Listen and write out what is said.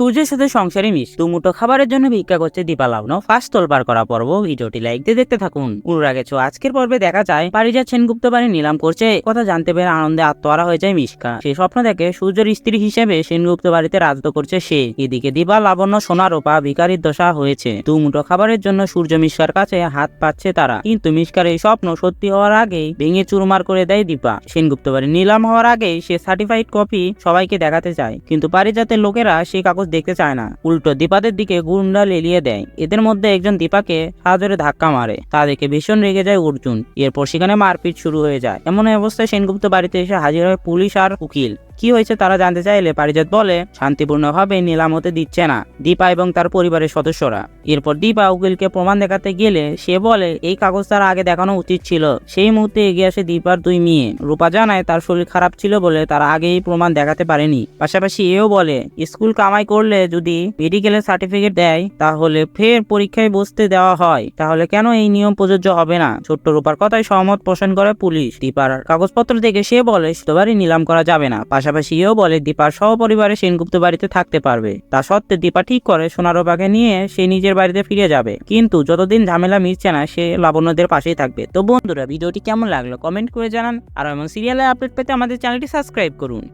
সূর্যের সাথে সংসারে মিশ দুমুটো খাবারের জন্য ভিক্ষা করছে দীপা লাবণ ফার্স্ট তোলবার করা পর্ব। ভিডিওটি লাইক দিয়ে দেখতে থাকুন। উড়া গেছো আজকের পর্বে দেখা যায় পারিজাত সেনগুপ্ত বাড়ি নিলাম করছে। কথা জানতে পেরে আনন্দে আত্মহারা হয়ে যায় মিশকা সে স্বপ্ন দেখে সূর্যের স্ত্রী হিসেবে সেনগুপ্ত বাড়িতে রাজত্ব করছে সে। এদিকে দীপা লাবণ্য, সোনা, রূপা ভিকারির দশা হয়েছে। দুমুটো খাবারের জন্য সূর্য মিশকার কাছে হাত পাচ্ছে তারা। কিন্তু মিশকার এই স্বপ্ন সত্যি হওয়ার আগেই ভেঙে চুরমার করে দেয় দীপা। সেনগুপ্ত বাড়ি নিলাম হওয়ার আগেই সে সার্টিফাইড কপি সবাইকে দেখাতে চায়। কিন্তু পারিজাতের লোকেরা সেই কাগজ দেখতে চায় না। উল্টো দীপাদের দিকে গুন্ডা লেলিয়ে দেয়। এদের মধ্যে একজন দীপাকে হাজরে ধাক্কা মারে। তা দেখে ভীষণ রেগে যায় অর্জুন। এরপর সেখানে মারপিট শুরু হয়ে যায়। এমন অবস্থায় সেনগুপ্ত বাড়িতে এসে হাজির হয় পুলিশ আর উকিল। কি হয়েছে তারা জানতে চাইলে পারিজাত বলে, শান্তিপূর্ণভাবে নিলাম হতে দিচ্ছে না, দীপা এবং তার পরিবারের সদস্যরা। এরপর দীপা উকিলকে প্রমাণ দেখাতে গেলে সে বলে, এই কাগজ তার আগে দেখানো উচিত ছিল। সেই মুহূর্তে এগিয়ে আসে দীপার দুই মেয়ে। রূপা জানায়, তার শরীর খারাপ ছিল বলে তারা আগে এই প্রমাণ দেখাতে পারেনি। পাশাপাশি এও বলে, স্কুল কামাই করলে যদি মেডিকেলের সার্টিফিকেট দেয়, তাহলে ফের পরীক্ষায় বসতে দেওয়া হয়। তাহলে কেন এই নিয়ম প্রযোজ্য হবে না? ছোট্ট রূপার কথায় সহমত পোষণ করে পুলিশ। দীপার কাগজপত্র দেখে সে বলে শতবারই নিলাম করা যাবে না। পাশাপাশি এও বলে, দীপা সহপরিবারে সেনগুপ্ত বাড়িতে থাকতে পারবে। তা সত্ত্বে দীপা ঠিক করে সোনারোপাকে নিয়ে সে নিজের বাড়িতে ফিরে যাবে। কিন্তু যতদিন ঝামেলা মিটছে না, সে লাবণ্যদের পাশেই থাকবে। তো বন্ধুরা, ভিডিওটি কেমন লাগল কমেন্ট করে জানান। আর এমন সিরিয়ালের আপডেট পেতে আমাদের চ্যানেলটি সাবস্ক্রাইব করুন।